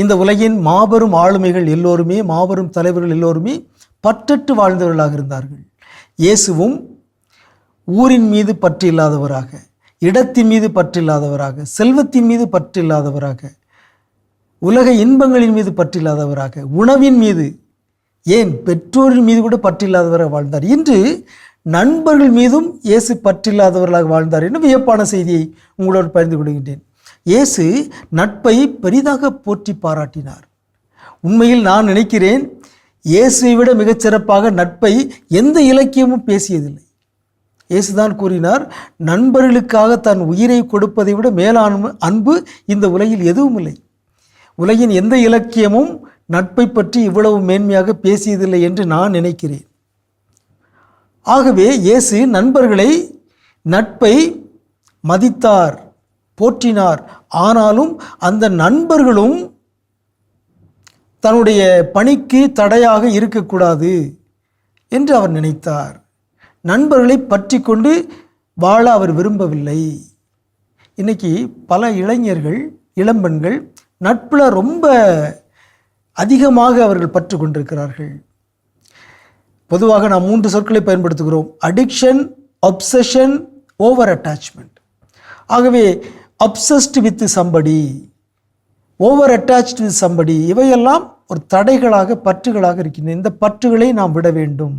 இந்த உலகின் மாபெரும் ஆளுமைகள் எல்லோருமே மாபெரும் தலைவர்கள் எல்லோருமே பற்றற்று வாழ்ந்தவர்களாக இருந்தார்கள். இயேசுவும் ஊரின் மீது பற்று இல்லாதவராக இடத்தின் மீது பற்று இல்லாதவராக செல்வத்தின் மீது பற்று இல்லாதவராக உலக இன்பங்களின் மீது பற்று இல்லாதவராக உணவின் மீது ஏன்? பெற்றோரின் மீது கூட பற்று இல்லாதவராக வாழ்ந்தார். இன்று நண்பர்கள் மீதும் இயேசு பற்றில்லாதவர்களாக வாழ்ந்தார் என்று வியப்பான செய்தியை உங்களோடு பகிர்ந்து கொள்கின்றேன். இயேசு நட்பை பெரிதாக போற்றி பாராட்டினார். உண்மையில் நான் நினைக்கிறேன் இயேசுவை விட மிகச்சிறப்பாக நட்பை எந்த இலக்கியமும் பேசியதில்லை. இயேசுதான் கூறினார் நண்பர்களுக்காக தன் உயிரை கொடுப்பதை விட மேலான அன்பு இந்த உலகில் எதுவும் இல்லை உலகின் எந்த இலக்கியமும் நட்பை பற்றி இவ்வளவு மேன்மையாக பேசியதில்லை என்று நான் நினைக்கிறேன். ஆகவே இயேசு நண்பர்களை நட்பை மதித்தார். போற்றினார். ஆனாலும் அந்த நண்பர்களும் தன்னுடைய பணிக்கு தடையாக இருக்கக்கூடாது என்று அவர் நினைத்தார். நண்பர்களை பற்றி கொண்டு வாழ அவர் விரும்பவில்லை. இன்னைக்கு பல இளைஞர்கள் இளம்பெண்கள் நட்பில் ரொம்ப அதிகமாக அவர்கள் பற்று கொண்டிருக்கிறார்கள். பொதுவாக நாம் மூன்று சொற்களை பயன்படுத்துகிறோம். அடிக்ஷன் அப்சஷன் ஓவர் அட்டாச்மெண்ட் ஆகவே obsessed with somebody over attached with somebody இவையெல்லாம் ஒரு தடைகளாக பற்றுகளாக இருக்கின்றன. இந்த பற்றுகளை நாம் விட வேண்டும்.